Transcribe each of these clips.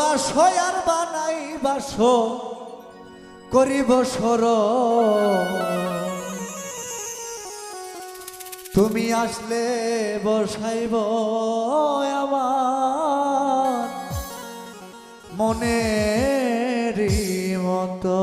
ভালোবাসো আর বানাই বাসো করিব সর। তুমি আসলে বসাইব আমার মনের মতো।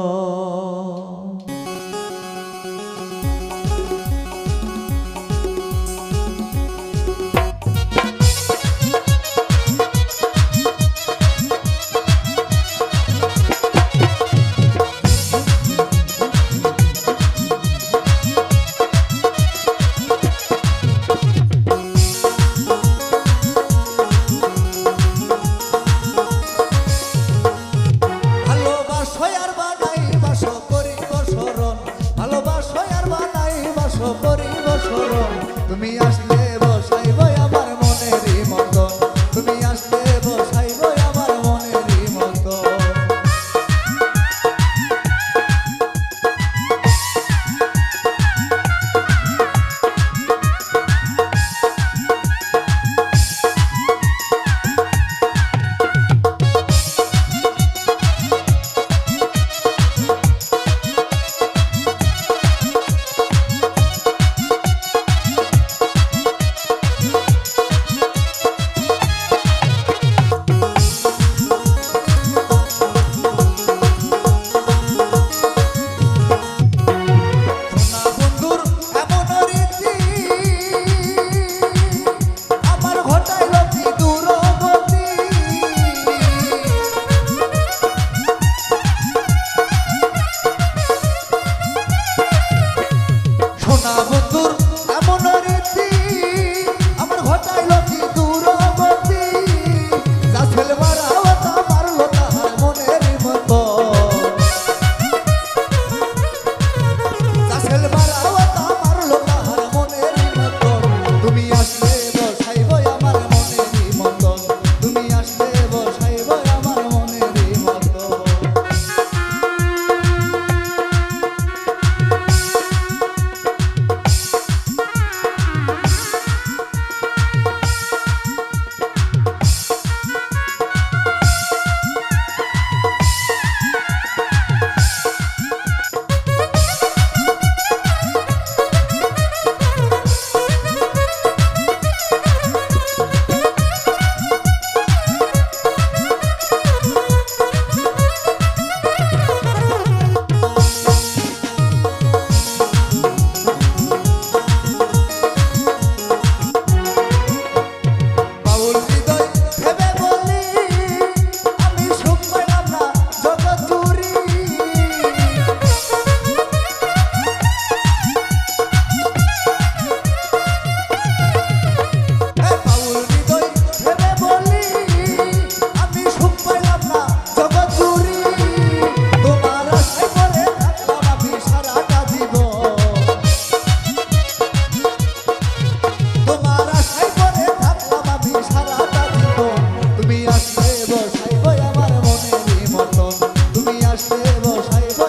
বসাইব।